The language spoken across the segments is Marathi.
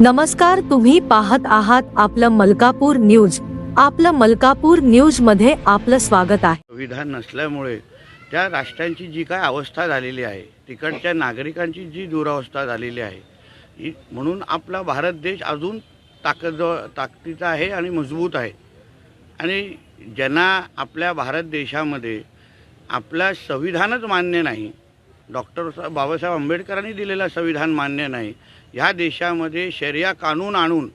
नमस्कार तुम्ही पाहत आहात आपलं मलकापूर न्यूज. आपलं मलकापूर न्यूजमध्ये आपलं स्वागत आहे. संविधान नसल्यामुळे त्या राष्ट्रांची जी काय अवस्था झालेली आहे तिकडच्या नागरिकांची जी दुरावस्था झालेली आहे ही म्हणून आपला भारत देश अजून ताकद ताकदीचा आहे आणि मजबूत आहे. आणि ज्यांना आपल्या भारत देशामध्ये आपला संविधानच मान्य नाही डॉक्टर सा- बाबासाहेब आंबेडकरांनी दिलेलं संविधान मान्य नाही ह्या देशामध्ये शर्या कानून आणून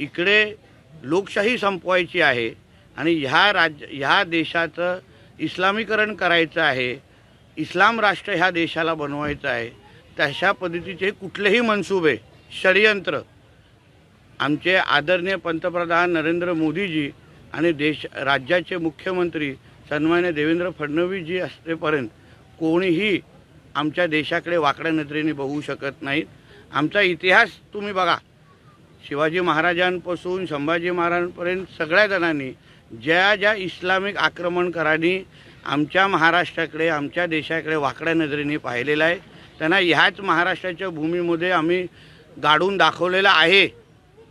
इकडे लोकशाही संपवायची आहे आणि ह्या राज्य ह्या देशाचं इस्लामीकरण करायचं आहे इस्लाम राष्ट्र ह्या देशाला बनवायचं आहे तशा पद्धतीचे कुठलेही मनसुबे षडयंत्र. आमचे आदरणीय पंतप्रधान नरेंद्र मोदीजी आणि देश राज्याचे मुख्यमंत्री सन्मान्य देवेंद्र फडणवीसजी असतेपर्यंत कोणीही आमच्या देशाकडे वाकड्या नजरेने बघू शकत नाहीत. आमचा इतिहास तुम्ही बघा. शिवाजी महाराजांपासून संभाजी महाराजांपर्यंत सगळ्या जणांनी ज्या ज्या इस्लामिक आक्रमणकारांनी आमच्या महाराष्ट्राकडे आमच्या देशाकडे वाकड्या नजरेने पाहिलेलं आहे त्यांना ह्याच महाराष्ट्राच्या भूमीमध्ये आम्ही गाडून दाखवलेलं आहे.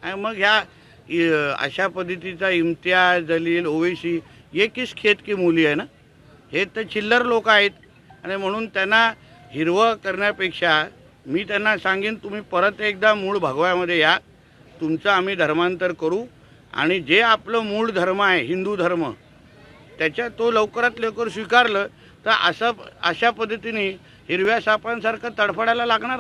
आणि मग ह्या अशा पद्धतीचा इम्तियाज दलील ओवेसी हे किस खेत की मुली आहे ना? हे तर चिल्लर लोक आहेत. आणि म्हणून त्यांना हिरवं करण्यापेक्षा मी त्यांना सांगेन तुम्ही परत एकदा मूळ भगव्यामध्ये या. तुमचं आम्ही धर्मांतर करू. आणि जे आपलं मूळ धर्म आहे हिंदू धर्म त्याच्या तो लवकरात लवकर स्वीकारलं तर असं अशा पद्धतीने हिरव्या सापांसारखं तडफडायला लागणार